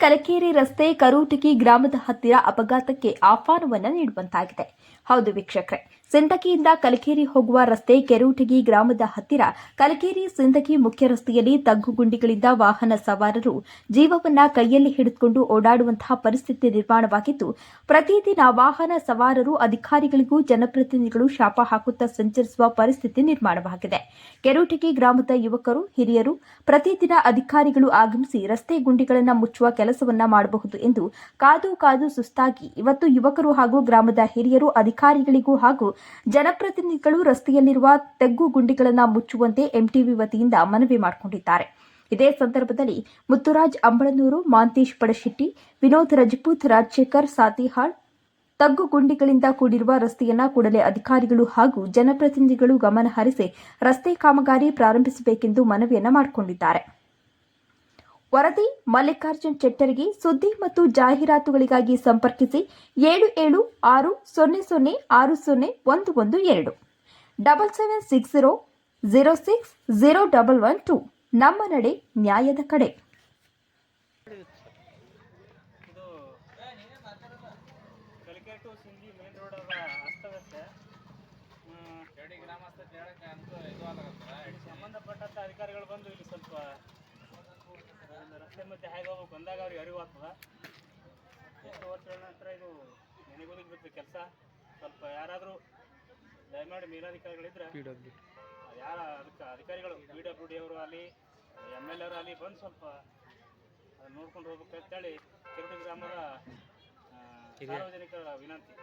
ಕಲಕೇರಿ ರಸ್ತೆ ಕರೂಟಿಕಿ ಗ್ರಾಮದ ಹತ್ತಿರ ಅಪಘಾತಕ್ಕೆ ಆಹ್ವಾನವನ್ನು ನೀಡುವಂತಾಗಿದೆ. ಹೌದು ವೀಕ್ಷಕರೇ ಸಿಂದಗಿಯಿಂದ ಕಲಕೇರಿ ಹೋಗುವ ರಸ್ತೆ ಕೆರೂಟಗಿ ಗ್ರಾಮದ ಹತ್ತಿರ ಕಲಕೇರಿ ಸಿಂದಕಿ ಮುಖ್ಯ ರಸ್ತೆಯಲ್ಲಿ ತಗ್ಗುಗುಂಡಿಗಳಿಂದ ವಾಹನ ಸವಾರರು ಜೀವವನ್ನ ಕೈಯಲ್ಲಿ ಹಿಡಿದುಕೊಂಡು ಓಡಾಡುವಂತಹ ಪರಿಸ್ಥಿತಿ ನಿರ್ಮಾಣವಾಗಿದ್ದು, ಪ್ರತಿದಿನ ವಾಹನ ಸವಾರರು ಅಧಿಕಾರಿಗಳಿಗೂ ಜನಪ್ರತಿನಿಧಿಗಳು ಶಾಪ ಹಾಕುತ್ತಾ ಸಂಚರಿಸುವ ಪರಿಸ್ಥಿತಿ ನಿರ್ಮಾಣವಾಗಿದೆ. ಕೆರೂಟಗಿ ಗ್ರಾಮದ ಯುವಕರು, ಹಿರಿಯರು ಪ್ರತಿದಿನ ಅಧಿಕಾರಿಗಳು ಆಗಮಿಸಿ ರಸ್ತೆ ಗುಂಡಿಗಳನ್ನು ಮುಚ್ಚುವ ಕೆಲಸವನ್ನ ಮಾಡಬಹುದು ಎಂದು ಕಾದು ಕಾದು ಸುಸ್ತಾಗಿ ಇವತ್ತು ಯುವಕರು ಹಾಗೂ ಗ್ರಾಮದ ಹಿರಿಯರು ಅಧಿಕಾರಿಗಳಿಗೂ ಹಾಗೂ ಜನಪ್ರತಿನಿಧಿಗಳು ರಸ್ತೆಯಲ್ಲಿರುವ ತೆಗ್ಗು ಗುಂಡಿಗಳನ್ನು ಮುಚ್ಚುವಂತೆ ಎಂಟಿವಿ ವತಿಯಿಂದ ಮನವಿ ಮಾಡಿಕೊಂಡಿದ್ದಾರೆ. ಇದೇ ಸಂದರ್ಭದಲ್ಲಿ ಮುತ್ತುರಾಜ್ ಅಂಬಳನೂರು, ಮಾಂತೇಶ್ ಪಡಶೆಟ್ಟಿ, ವಿನೋದ್ ರಜಪೂತ್, ರಾಜಶೇಖರ್ ಸಾತಿಹಾಳ್ ತಗ್ಗು ಗುಂಡಿಗಳಿಂದ ಕೂಡಿರುವ ರಸ್ತೆಯನ್ನ ಕೂಡಲೇ ಅಧಿಕಾರಿಗಳು ಹಾಗೂ ಜನಪ್ರತಿನಿಧಿಗಳು ಗಮನಹರಿಸಿ ರಸ್ತೆ ಕಾಮಗಾರಿ ಪ್ರಾರಂಭಿಸಬೇಕೆಂದು ಮನವಿಯನ್ನು ಮಾಡಿಕೊಂಡಿದ್ದಾರೆ. ವರದಿ ಮಲ್ಲಿಕಾರ್ಜುನ್ ಚೆಟ್ಟರಿಗೆ ಸುದ್ದಿ ಮತ್ತು ಜಾಹೀರಾತುಗಳಿಗಾಗಿ ಸಂಪರ್ಕಿಸಿ ಏಳು ಏಳು ಆರು ಸೊನ್ನೆ ಸೊನ್ನೆ ಆರು ಸೊನ್ನೆ ಒಂದು ಒಂದು ಎರಡು. Double seven six zero zero six zero double one two. ನಮ್ಮ ನಡೆ ನ್ಯಾಯದ ಕಡೆ. ಸಂಬಂಧಪಟ್ಟಂತ ಅಧಿಕಾರಿಗಳು ಬಂದು ಇಲ್ಲಿ ಸ್ವಲ್ಪ ರಸ್ತೆ ಮಧ್ಯೆ ಹಾಗೆ ಬಂದಾಗ ಅವ್ರಿಗೆ ಅರಿವು ಆಗ್ತದ. ಎಷ್ಟು ವರ್ಷಗಳ ನಂತರ ಇದು ನೆನೆಗೋದಿಗೆ ಬಿತ್ತು ಕೆಲಸ. ಸ್ವಲ್ಪ ಯಾರಾದರೂ ದಯಮಾಡಿ ಮೇಲಾಧಿಕಾರಿಗಳಿದ್ರೆ ಯಾರ ಅದಕ್ಕೆ ಅಧಿಕಾರಿಗಳು ಪಿ ಡಬ್ಲ್ಯೂ ಡಿ ಅವರು ಅಲ್ಲಿ ಎಂ ಎಲ್ ಅವರು ಅಲ್ಲಿ ಬಂದು ಸ್ವಲ್ಪ ಅದನ್ನ ನೋಡ್ಕೊಂಡು ಹೋಗ್ಬೇಕು ಅಂತೇಳಿ ಕಿರುಡಿ ಗ್ರಾಮದ ಸಾರ್ವಜನಿಕರ ವಿನಂತಿ.